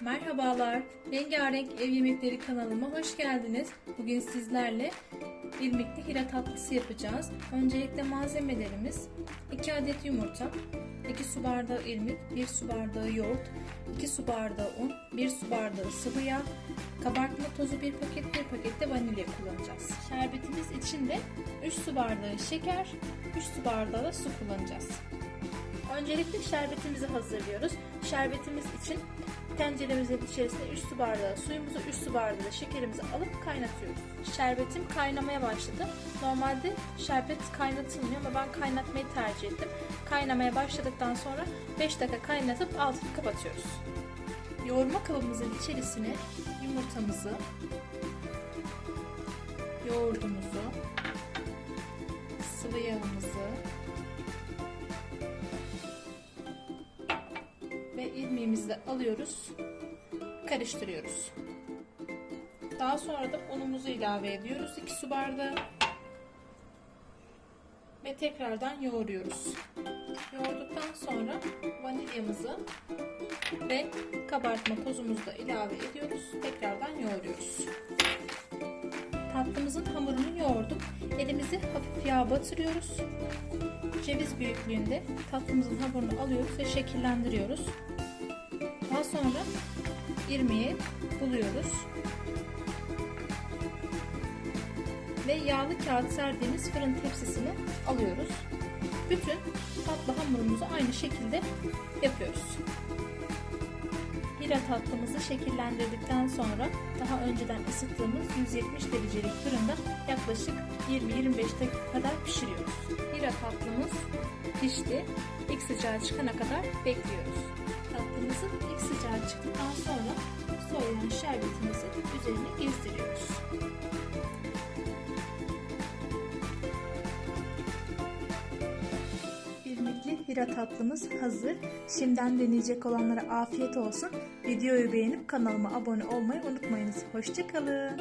Merhabalar, Rengarenk Ev Yemekleri kanalıma hoş geldiniz. Bugün sizlerle irmikli hira tatlısı yapacağız. Öncelikle malzemelerimiz 2 adet yumurta, 2 su bardağı irmik, 1 su bardağı yoğurt, 2 su bardağı un, 1 su bardağı sıvı yağ, kabartma tozu 1 paket, 1 paket de vanilya kullanacağız. Şerbetimiz için de 3 su bardağı şeker, 3 su bardağı da su kullanacağız. Öncelikle şerbetimizi hazırlıyoruz. Şerbetimiz için tenceremizin içerisine 3 su bardağı suyumuzu, 3 su bardağı da şekerimizi alıp kaynatıyoruz. Şerbetim kaynamaya başladı. Normalde şerbet kaynatılmıyor ama ben kaynatmayı tercih ettim. Kaynamaya başladıktan sonra 5 dakika kaynatıp altını kapatıyoruz. Yoğurma kabımızın içerisine yumurtamızı, yoğurdumuzu, sıvı yağımızı, de alıyoruz, karıştırıyoruz. Daha sonra da unumuzu ilave ediyoruz. 2 su bardağı ve tekrardan yoğuruyoruz. Yoğurduktan sonra vanilyamızı ve kabartma tozumuzu da ilave ediyoruz. Tekrardan yoğuruyoruz. Tatlımızın hamurunu yoğurduk. Elimizi hafif yağ batırıyoruz. Ceviz büyüklüğünde tatlımızın hamurunu alıyoruz ve şekillendiriyoruz. Daha sonra irmiği buluyoruz. Ve yağlı kağıt serdiğimiz fırın tepsisini alıyoruz. Bütün tatlı hamurumuzu aynı şekilde yapıyoruz. Hira tatlımızı şekillendirdikten sonra daha önceden ısıttığımız 170 derecelik fırında yaklaşık 20-25 dakika kadar pişiriyoruz. Hira tatlımız pişti. İlk sıcağı çıkana kadar bekliyoruz. Tatlımızın ilk sıcağı çıktıktan sonra soğuyan şerbetimizi üzerine gezdiriyoruz. İrmikli hira tatlımız hazır. Şimdiden deneyecek olanlara afiyet olsun. Videoyu beğenip kanalıma abone olmayı unutmayınız. Hoşçakalın.